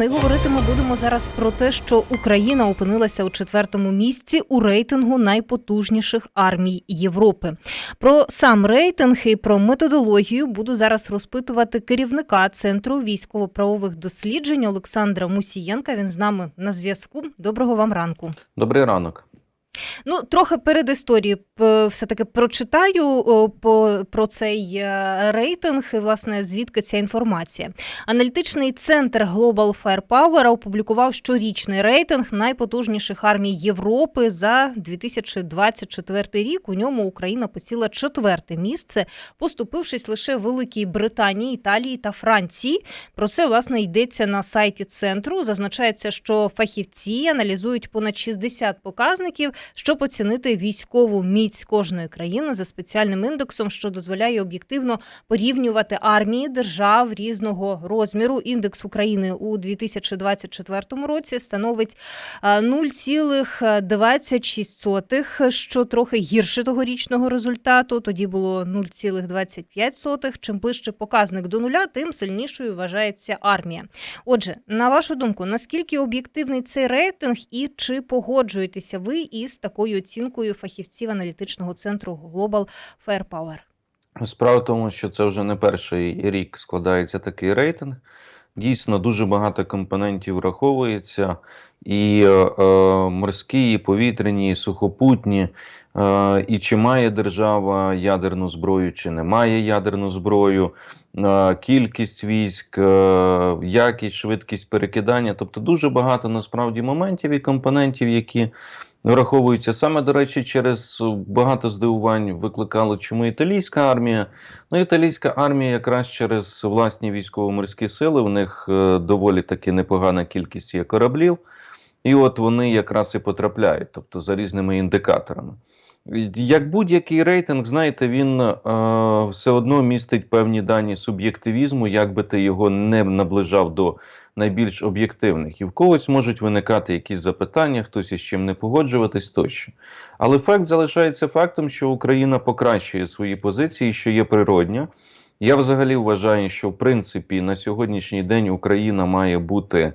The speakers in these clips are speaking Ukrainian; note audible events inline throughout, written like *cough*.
Ми будемо зараз про те, що Україна опинилася у четвертому місці у рейтингу найпотужніших армій Європи. Про сам рейтинг і про методологію буду зараз розпитувати керівника центру військово-правових досліджень Олександра Мусієнка. Він з нами на зв'язку. Доброго вам ранку. Добрий ранок. Ну, трохи перед історією все-таки прочитаю по, про цей е, рейтинг, і, власне, звідки ця інформація. Аналітичний центр Global Firepower опублікував щорічний рейтинг найпотужніших армій Європи за 2024 рік. У ньому Україна посіла четверте місце, поступившись лише Великій Британії, Італії та Франції. Про це власне йдеться на сайті центру. Зазначається, що фахівці аналізують понад 60 показників щоб оцінити військову міць кожної країни за спеціальним індексом, що дозволяє об'єктивно порівнювати армії держав різного розміру. Індекс України у 2024 році становить а, 0,26, що трохи гірше тогорічного результату. Тоді було 0,25. Чим ближче показник до нуля, тим сильнішою вважається армія. Отже, на вашу думку, наскільки об'єктивний цей рейтинг, і чи погоджуєтеся ви із такою оцінкою фахівців аналітичного центру Global Firepower? Справа в тому, що це вже не перший рік складається такий рейтинг. Дійсно, дуже багато компонентів враховується. І е, морські, і повітряні, і сухопутні, е, і чи має держава ядерну зброю, чи не має ядерну зброю, е, кількість військ, е, якість, швидкість перекидання. Тобто дуже багато насправді моментів і компонентів, які враховуються саме, до речі, через багато здивувань викликало, чому італійська армія. Ну, італійська армія якраз через власні військово-морські сили, у них е, доволі таки непогана кількість є кораблів. І от вони якраз і потрапляють, тобто за різними індикаторами. Як будь-який рейтинг, знаєте, він е, все одно містить певні дані суб'єктивізму, як би ти його не наближав до найбільш об'єктивних. І в когось можуть виникати якісь запитання, хтось із чим не погоджуватись тощо. Але факт залишається фактом, що Україна покращує свої позиції, що є природньо. Я взагалі вважаю, що в принципі на сьогоднішній день Україна має бути.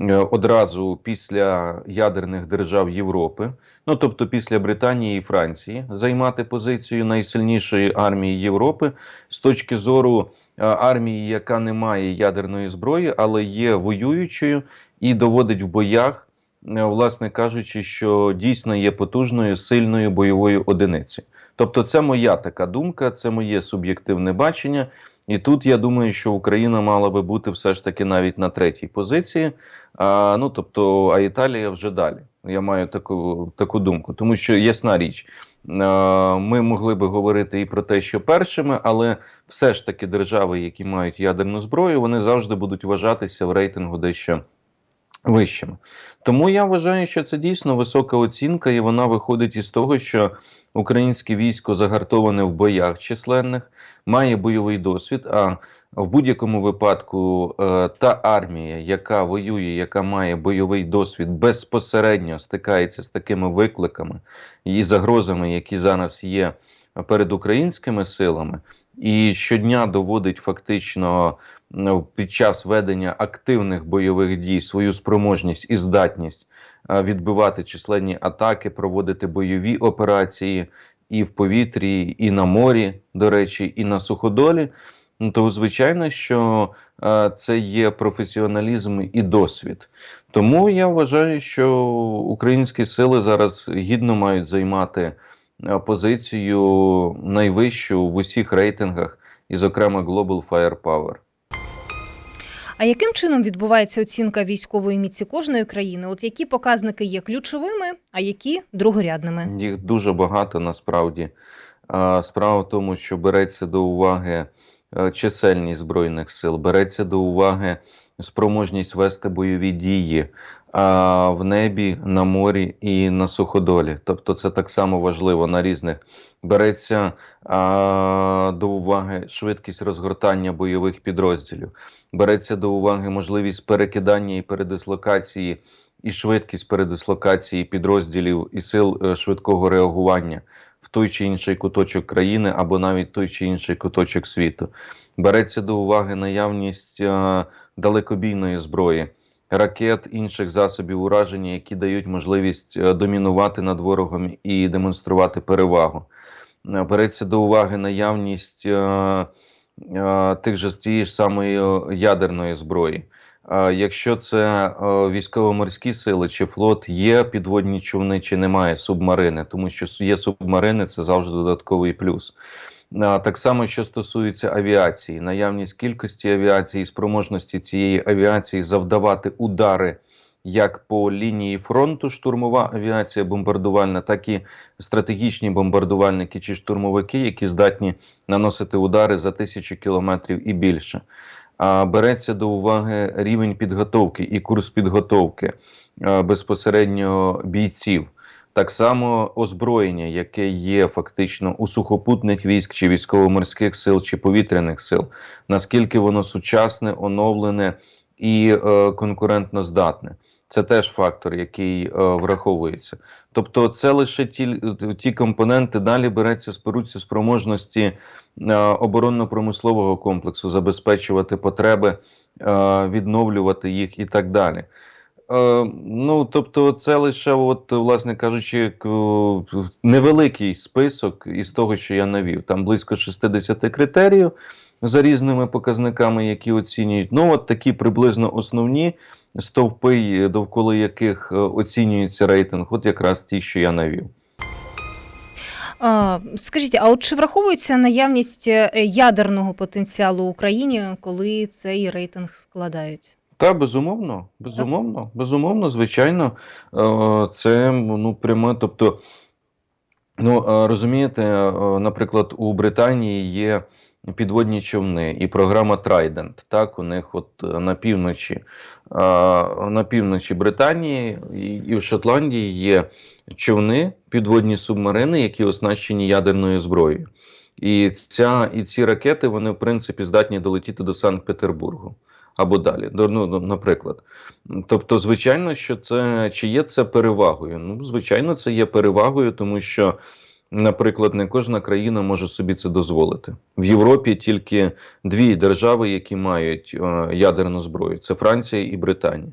Е, одразу після ядерних держав Європи, ну тобто після Британії і Франції, займати позицію найсильнішої армії Європи з точки зору армії, яка не має ядерної зброї, але є воюючою і доводить в боях, е, власне кажучи, що дійсно є потужною сильною бойовою одиницею. Тобто, це моя така думка, це моє суб'єктивне бачення. І тут я думаю, що Україна мала би бути все ж таки навіть на третій позиції. А, Ну тобто, а Італія вже далі. Я маю таку таку думку, тому що ясна річ, ми могли би говорити і про те, що першими, але все ж таки держави, які мають ядерну зброю, вони завжди будуть вважатися в рейтингу дещо вищими. Тому я вважаю, що це дійсно висока оцінка, і вона виходить із того, що українське військо загартоване в боях численних, має бойовий досвід. А в будь-якому випадку е, та армія, яка воює, яка має бойовий досвід, безпосередньо стикається з такими викликами і загрозами, які зараз є перед українськими силами, і щодня доводить фактично під час ведення активних бойових дій свою спроможність і здатність відбивати численні атаки, проводити бойові операції і в повітрі, і на морі, до речі, і на суходолі. Ну, то звичайно, що е, це є професіоналізм і досвід. Тому я вважаю, що українські сили зараз гідно мають займати позицію найвищу в усіх рейтингах, і, зокрема, Global Firepower. А яким чином відбувається оцінка військової міці кожної країни? От які показники є ключовими, а які другорядними? Їх дуже багато насправді. Справа в тому, що береться до уваги чисельність збройних сил, береться до уваги спроможність вести бойові дії а, в небі, на морі і на суходолі. Тобто, це так само важливо на різних. Береться а, до уваги швидкість розгортання бойових підрозділів, береться до уваги можливість перекидання і передислокації. І швидкість передислокації підрозділів і сил е, швидкого реагування в той чи інший куточок країни або навіть той чи інший куточок світу. Береться до уваги наявність а, далекобійної зброї, ракет, інших засобів ураження, які дають можливість е, домінувати над ворогом і демонструвати перевагу. Е, Береться до уваги наявність е, е, тих же тієї ж самої е, ядерної зброї. Якщо це е, військово-морські сили чи флот, є підводні човни чи немає субмарини, тому що є субмарини, це завжди додатковий плюс. Так само, що стосується авіації, наявність кількості авіації, спроможності цієї авіації завдавати удари як по лінії фронту, штурмова авіація бомбардувальна, так і стратегічні бомбардувальники чи штурмовики, які здатні наносити удари за тисячі кілометрів і більше. Береться до уваги рівень підготовки і курс підготовки безпосередньо бійців. Так само озброєння, яке є фактично у сухопутних військ чи військово-морських сил чи повітряних сил, наскільки воно сучасне, оновлене і е, конкурентно здатне. Це теж фактор, який е, враховується. Тобто, це лише ті, ті компоненти. Далі береться споруться спроможності е, оборонно-промислового комплексу, забезпечувати потреби, е, відновлювати їх і так далі. Е, ну, тобто, це лише, от, власне кажучи, невеликий список із того, що я навів. Там близько 60 критеріїв за різними показниками, які оцінюють. Ну, от такі приблизно основні стовпи, довкола яких е, оцінюється рейтинг, от якраз ті, що я навів. Скажіть, а от чи враховується наявність е, ядерного потенціалу в Україні, коли цей рейтинг складають? Та безумовно, безумовно, безумовно, звичайно, е, це ну прямо, тобто, ну е, розумієте, е, наприклад, у Британії є підводні човни і програма Trident, Так, у них от е, на півночі, е, на півночі Британії і, в Шотландії є човни, підводні субмарини, які оснащені ядерною зброєю. І ця і ці ракети вони в принципі здатні долетіти до Санкт-Петербургу або далі. Ну, наприклад. Тобто, звичайно, що це чи є це перевагою? Ну, звичайно, це є перевагою, тому що, наприклад, не кожна країна може собі це дозволити. В Європі тільки дві держави, які мають е, ядерну зброю: це Франція і Британія.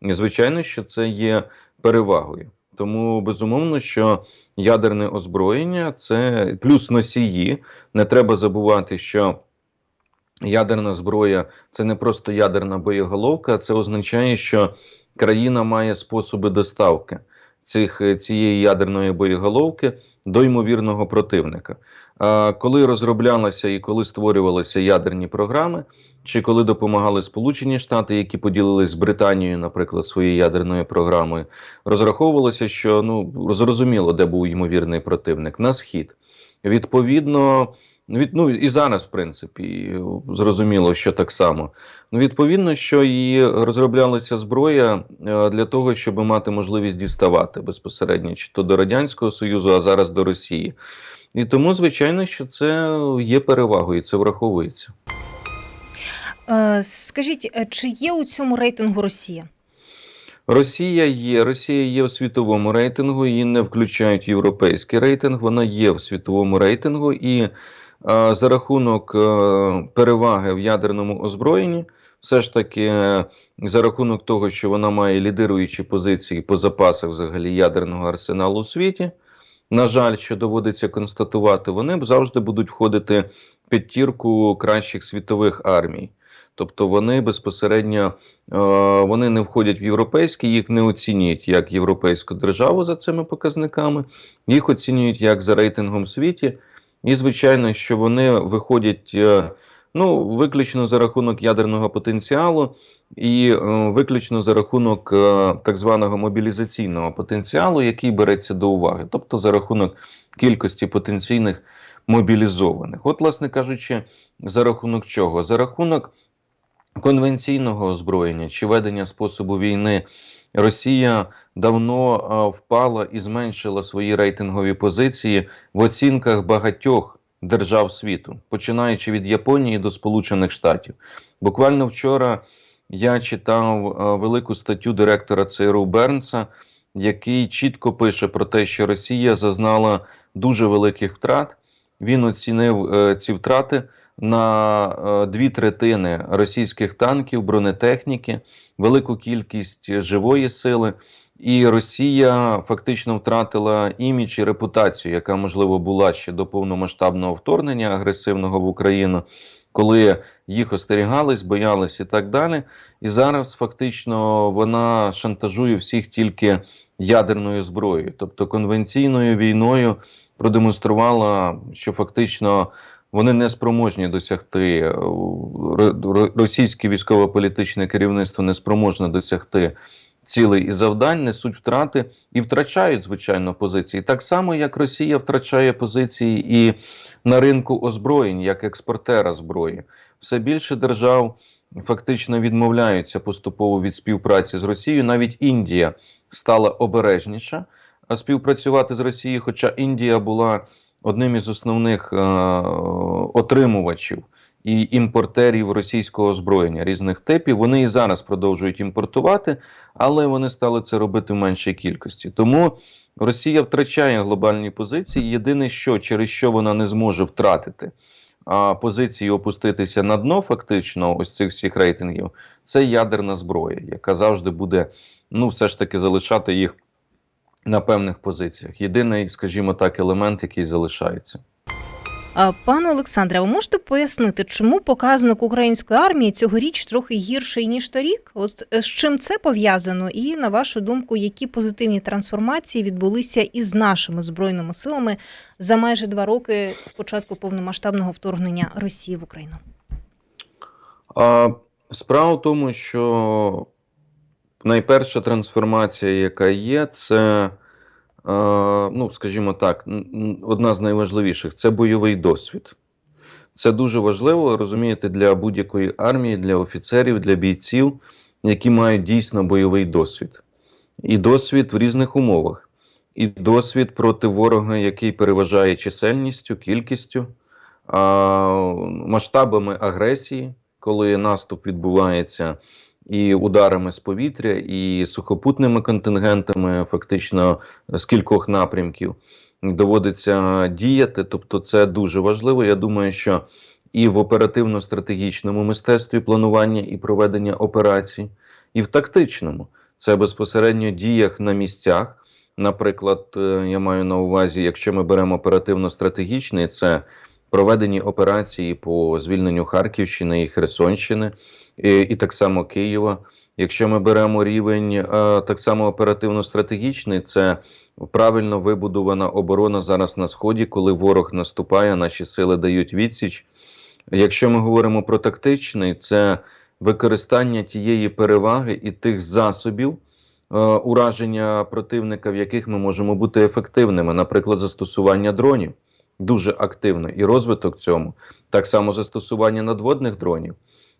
І звичайно, що це є перевагою. Тому безумовно, що ядерне озброєння це плюс носії. Не треба забувати, що ядерна зброя це не просто ядерна боєголовка, це означає, що країна має способи доставки цих, е, цієї ядерної боєголовки до ймовірного противника. Коли розроблялися і коли створювалися ядерні програми, чи коли допомагали Сполучені Штати, які поділились з Британією, наприклад, своєю ядерною програмою, розраховувалося, що ну зрозуміло, де був ймовірний противник на схід. Відповідно, від, ну і зараз, в принципі, зрозуміло, що так само. Ну, відповідно, що і розроблялася зброя е, для того, щоб мати можливість діставати безпосередньо чи то до Радянського Союзу, а зараз до Росії. І тому, звичайно, що це є перевагою, і це враховується. Е, Скажіть, е, чи є у цьому рейтингу Росія? Росія є. Росія є в світовому рейтингу, її не включають в європейський рейтинг. Вона є в світовому рейтингу, і е, за рахунок е, переваги в ядерному озброєнні, все ж таки, е, за рахунок того, що вона має лідируючі позиції по запасах взагалі ядерного арсеналу у світі. На жаль, що доводиться констатувати, вони завжди будуть входити в підтірку кращих світових армій. Тобто вони безпосередньо е, вони не входять в європейські, їх не оцінюють як європейську державу за цими показниками, їх оцінюють як за рейтингом світі. І, звичайно, що вони виходять е, ну, виключно за рахунок ядерного потенціалу і е, виключно за рахунок е, так званого мобілізаційного потенціалу, який береться до уваги, тобто за рахунок кількості потенційних мобілізованих. От, власне кажучи, за рахунок чого? За рахунок конвенційного озброєння чи ведення способу війни Росія давно впала і зменшила свої рейтингові позиції в оцінках багатьох держав світу, починаючи від Японії до Сполучених Штатів. Буквально вчора я читав велику статтю директора ЦРУ Бернса, який чітко пише про те, що Росія зазнала дуже великих втрат. Він оцінив е, ці втрати на е, дві третини російських танків, бронетехніки, велику кількість живої сили. І Росія фактично втратила імідж і репутацію, яка можливо була ще до повномасштабного вторгнення агресивного в Україну, коли їх остерігались, боялись і так далі. І зараз фактично вона шантажує всіх тільки ядерною зброєю, тобто конвенційною війною продемонструвала, що фактично вони не спроможні досягти е, ро- ро- російське військово-політичне керівництво не спроможне досягти цілей і завдань, несуть втрати і втрачають, звичайно, позиції. Так само, як Росія втрачає позиції і на ринку озброєнь, як експортера зброї. Все більше держав фактично відмовляються поступово від співпраці з Росією. Навіть Індія стала обережніша співпрацювати з Росією, хоча Індія була одним із основних е, отримувачів і імпортерів російського озброєння різних типів. Вони і зараз продовжують імпортувати, але вони стали це робити в меншій кількості. Тому Росія втрачає глобальні позиції. Єдине, що через що вона не зможе втратити позиції опуститися на дно, фактично, ось цих всіх рейтингів, це ядерна зброя, яка завжди буде ну, все ж таки залишати їх на певних позиціях. Єдиний, скажімо так, елемент, який залишається. А, Пане Олександре, ви можете пояснити, чому показник української армії цьогоріч трохи гірший ніж торік? От е, з чим це пов'язано? І на вашу думку, які позитивні трансформації відбулися із нашими збройними силами за майже два роки з початку повномасштабного вторгнення Росії в Україну? А, справа в тому, що найперша трансформація, яка є, це, е, ну, скажімо так, одна з найважливіших це бойовий досвід. Це дуже важливо, розумієте, для будь-якої армії, для офіцерів, для бійців, які мають дійсно бойовий досвід. І досвід в різних умовах. І досвід проти ворога, який переважає чисельністю, кількістю, масштабами агресії, коли наступ відбувається і ударами з повітря, і сухопутними контингентами, фактично з кількох напрямків доводиться діяти. Тобто, це дуже важливо. Я думаю, що і в оперативно-стратегічному мистецтві планування і проведення операцій, і в тактичному це безпосередньо діях на місцях. Наприклад, е, я маю на увазі, якщо ми беремо оперативно-стратегічний, це проведені операції по звільненню Харківщини і Херсонщини, і, і так само Києва. Якщо ми беремо рівень е, так само оперативно-стратегічний, це правильно вибудована оборона зараз на сході, коли ворог наступає, наші сили дають відсіч. Якщо ми говоримо про тактичний, це використання тієї переваги і тих засобів е, ураження противника, в яких ми можемо бути ефективними, наприклад, застосування дронів. Дуже активно. І розвиток цьому, так само застосування надводних дронів,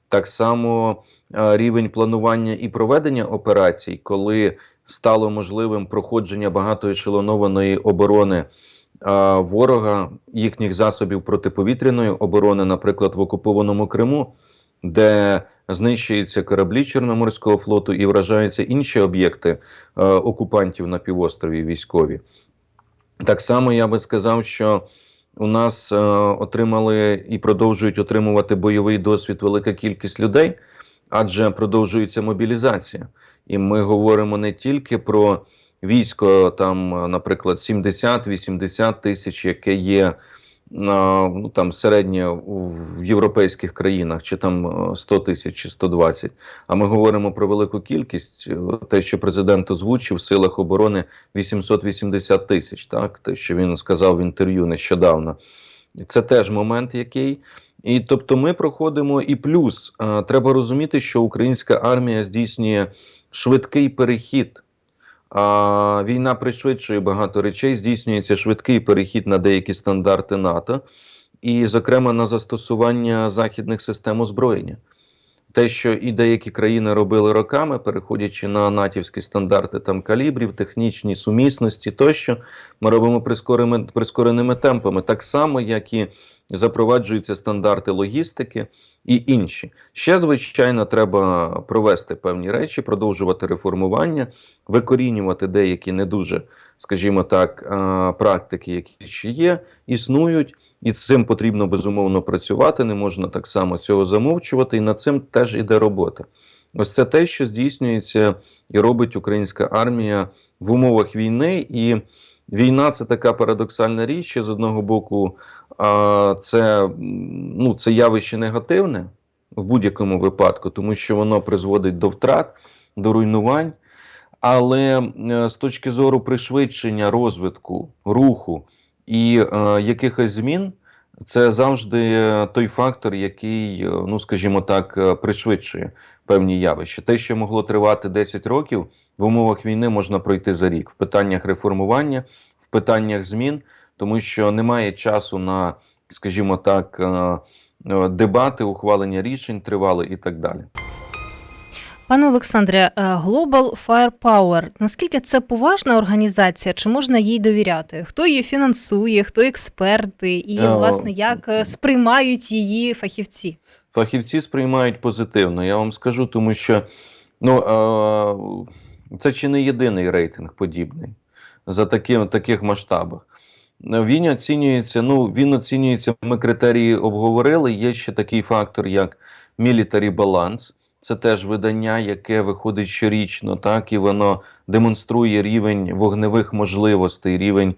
так само е, рівень планування і проведення операцій, коли стало можливим проходження багатоешелонованої оборони е, ворога, їхніх засобів протиповітряної оборони, наприклад, в окупованому Криму, де знищуються кораблі Чорноморського флоту і вражаються інші об'єкти е, окупантів на півострові військові. Так само я би сказав, що у нас е, отримали і продовжують отримувати бойовий досвід велика кількість людей, адже продовжується мобілізація. І ми говоримо не тільки про військо, там, наприклад, 70-80 тисяч, яке є ну, там, середнє в європейських країнах, чи там е, 100 тисяч, чи 120. А ми говоримо про велику кількість, е, те, що президент озвучив в силах оборони 880 тисяч, так, те, що він сказав в інтерв'ю нещодавно. Це теж момент, який. І тобто ми проходимо і плюс. е, треба розуміти, що українська армія здійснює швидкий перехід. А війна пришвидшує багато речей, здійснюється швидкий перехід на деякі стандарти НАТО, і, зокрема, на застосування західних систем озброєння. Те, що і деякі країни робили роками, переходячи на натівські стандарти там калібрів, технічні сумісності тощо, ми робимо прискореними, прискореними темпами, так само, як і запроваджуються стандарти логістики і інші. Ще, звичайно, треба провести певні речі, продовжувати реформування, викорінювати деякі не дуже, скажімо так, практики, які ще є, існують. І з цим потрібно безумовно працювати, не можна так само цього замовчувати, і над цим теж іде робота. Ось це те, що здійснюється і робить українська армія в умовах війни. І війна це така парадоксальна річ, що з одного боку це, ну, це явище негативне в будь-якому випадку, тому що воно призводить до втрат, до руйнувань. Але е, з точки зору пришвидшення розвитку, руху і е, якихось змін, це завжди той фактор, який, е, ну скажімо так, е, пришвидшує певні явища. Те, що могло тривати 10 років, в умовах війни можна пройти за рік в питаннях реформування, в питаннях змін, тому що немає часу на, скажімо так, е, е, дебати, ухвалення рішень тривали і так далі. Пане Олександре, е, Global Firepower, наскільки це поважна організація? Чи можна їй довіряти? Хто її фінансує, хто експерти, і власне як сприймають її фахівці? Фахівці сприймають позитивно. Я вам скажу, тому що ну, е, це чи не єдиний рейтинг подібний за таким, таких масштабах. Він оцінюється, ну, він оцінюється, ми критерії обговорили. Є ще такий фактор, як Military Balance. Це теж видання, яке виходить щорічно, так, і воно демонструє рівень вогневих можливостей, рівень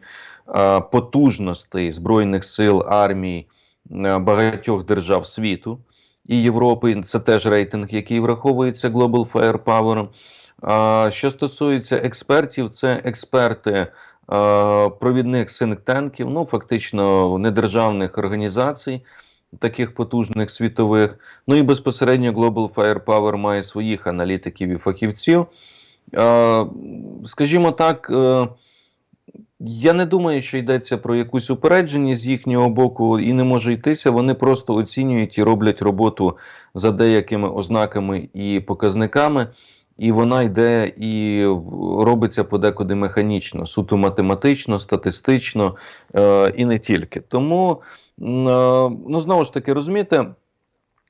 е, потужностей Збройних сил, армій е, багатьох держав світу і Європи. Це теж рейтинг, який враховується Global Firepower. А що стосується експертів, це експерти е, провідних синктенків, ну фактично недержавних організацій, таких потужних світових. Ну і безпосередньо Global Firepower має своїх аналітиків і фахівців. Е, Скажімо так, е, я не думаю, що йдеться про якусь упередженість з їхнього боку, і не може йтися. Вони просто оцінюють і роблять роботу за деякими ознаками і показниками, і вона йде і робиться подекуди механічно, суто математично, статистично е, і не тільки. Тому, е, ну знову ж таки, розумієте.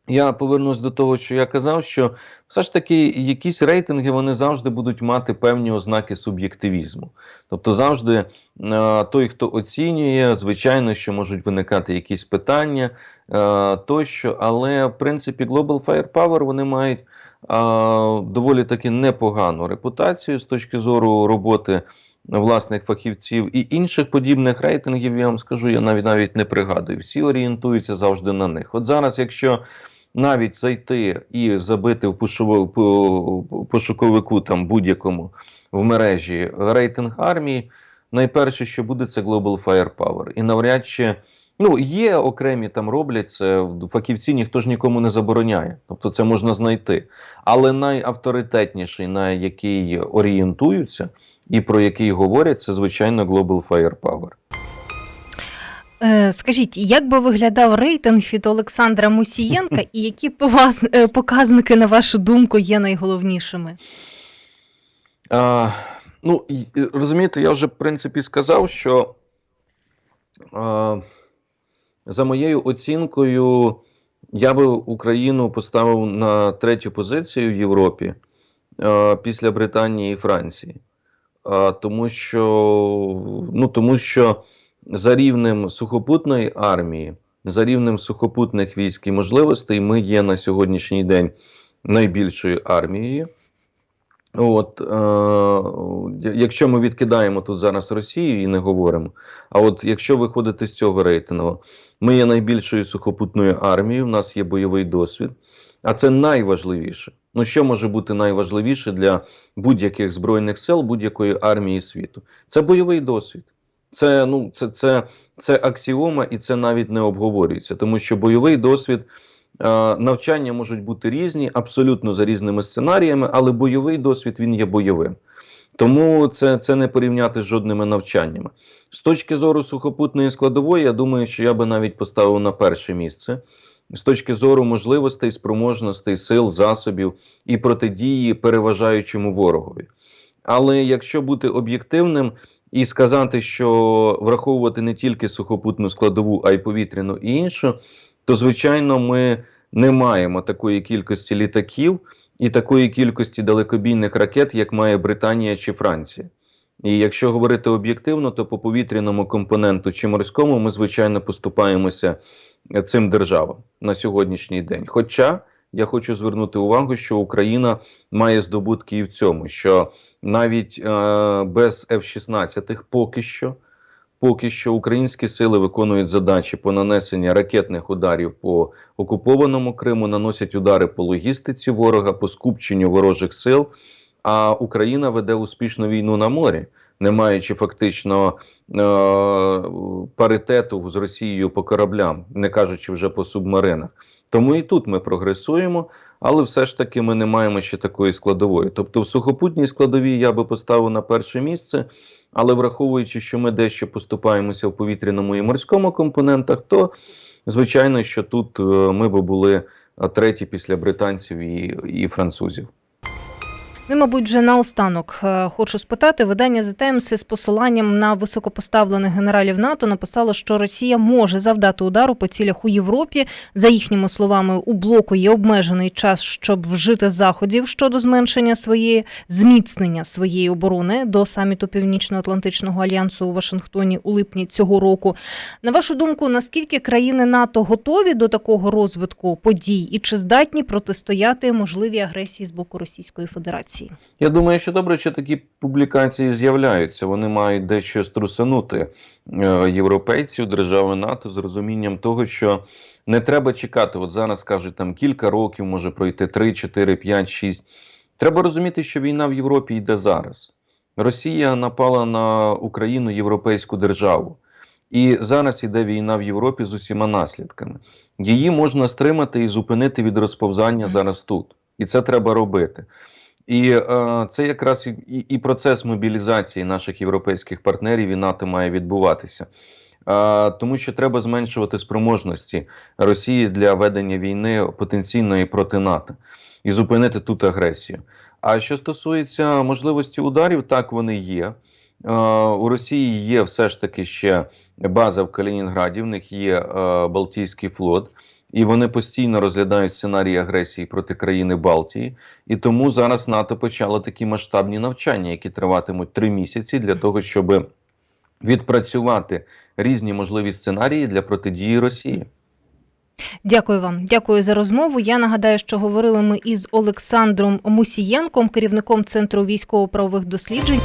Я повернусь до того, що я казав, що все ж таки якісь рейтинги вони завжди будуть мати певні ознаки суб'єктивізму. Тобто, завжди е, той, хто оцінює, звичайно, що можуть виникати якісь питання е, тощо, але в принципі Global Firepower вони мають доволі таки непогану репутацію з точки зору роботи власних фахівців і інших подібних рейтингів, я вам скажу, я навіть навіть не пригадую. Всі орієнтуються завжди на них. От зараз, якщо навіть зайти і забити в пошуковику там будь-якому в мережі рейтинг армії, найперше, що буде, це Global Firepower. І навряд чи. Ну, є окремі там роблять це, фахівці ніхто ж нікому не забороняє. Тобто це можна знайти. Але найавторитетніший, на який орієнтуються і про який говорять, це звичайно Global Firepower. Е, Скажіть, як би виглядав рейтинг від Олександра Мусієнка, *laughs* і які е, показники, на вашу думку, є найголовнішими? А, ну, розумієте, я вже в принципі сказав, що а, за моєю оцінкою я би Україну поставив на третю позицію в Європі а, після Британії і Франції. А, тому, що, ну, тому що за рівнем сухопутної армії, за рівнем сухопутних військ і можливостей, ми є на сьогоднішній день найбільшою армією. От, е, якщо ми відкидаємо тут зараз Росію і не говоримо, а от якщо виходити з цього рейтингу, ми є найбільшою сухопутною армією, в нас є бойовий досвід, а це найважливіше. Ну, що може бути найважливіше для будь-яких збройних сил, будь-якої армії світу? Це бойовий досвід. Це, ну, це, це, це аксіома, і це навіть не обговорюється, тому що бойовий досвід. Навчання можуть бути різні, абсолютно за різними сценаріями, але бойовий досвід він є бойовим. Тому це, це не порівняти з жодними навчаннями. З точки зору сухопутної складової, я думаю, що я би навіть поставив на перше місце. З точки зору можливостей, спроможностей, сил, засобів і протидії переважаючому ворогові. Але якщо бути об'єктивним і сказати, що враховувати не тільки сухопутну складову, а й повітряну і іншу, то звичайно ми не маємо такої кількості літаків і такої кількості далекобійних ракет, як має Британія чи Франція. І якщо говорити об'єктивно, то по повітряному компоненту чи морському ми, звичайно, поступаємося цим державам на сьогоднішній день. Хоча я хочу звернути увагу, що Україна має здобутки і в цьому, що навіть е, без F-16 поки що. Поки що українські сили виконують задачі по нанесенню ракетних ударів по окупованому Криму, наносять удари по логістиці ворога, по скупченню ворожих сил. А Україна веде успішну війну на морі, не маючи фактично е- паритету з Росією по кораблям, не кажучи вже по субмаринах. Тому і тут ми прогресуємо, але все ж таки ми не маємо ще такої складової. Тобто, в сухопутній складовій я би поставив на перше місце. Але враховуючи, що ми дещо поступаємося в повітряному і морському компонентах, то звичайно, що тут е, ми би були е, треті після британців і, і французів. Ну, мабуть, вже наостанок е, хочу спитати. Видання The Times з посиланням на високопоставлених генералів НАТО написало, що Росія може завдати удару по цілях у Європі. За їхніми словами, у блоку є обмежений час, щоб вжити заходів щодо зменшення своєї зміцнення своєї оборони до саміту Північно-Атлантичного альянсу у Вашингтоні у липні цього року. На вашу думку, наскільки країни НАТО готові до такого розвитку подій і чи здатні протистояти можливій агресії з боку Російської Федерації? Я думаю, що добре, що такі публікації з'являються. Вони мають дещо струсанути е, європейців, держави НАТО з розумінням того, що не треба чекати. От зараз кажуть, там кілька років може пройти 3, 4, 5, 6. Треба розуміти, що війна в Європі йде зараз. Росія напала на Україну європейську державу. І зараз іде війна в Європі з усіма наслідками. Її можна стримати і зупинити від розповзання зараз тут. І це треба робити. І е, це якраз і, і, процес мобілізації наших європейських партнерів і НАТО має відбуватися. Тому що треба зменшувати спроможності Росії для ведення війни потенційної проти НАТО і зупинити тут агресію. А що стосується можливості ударів, так вони є. Е, у Росії є все ж таки ще база в Калінінграді, в них є е, Балтійський флот. І вони постійно розглядають сценарії агресії проти країни Балтії, і тому зараз НАТО почало такі масштабні навчання, які триватимуть три місяці, для того, щоб відпрацювати різні можливі сценарії для протидії Росії. Дякую вам, дякую за розмову. Я нагадаю, що говорили ми із Олександром Мусієнком, керівником центру військово-правових досліджень.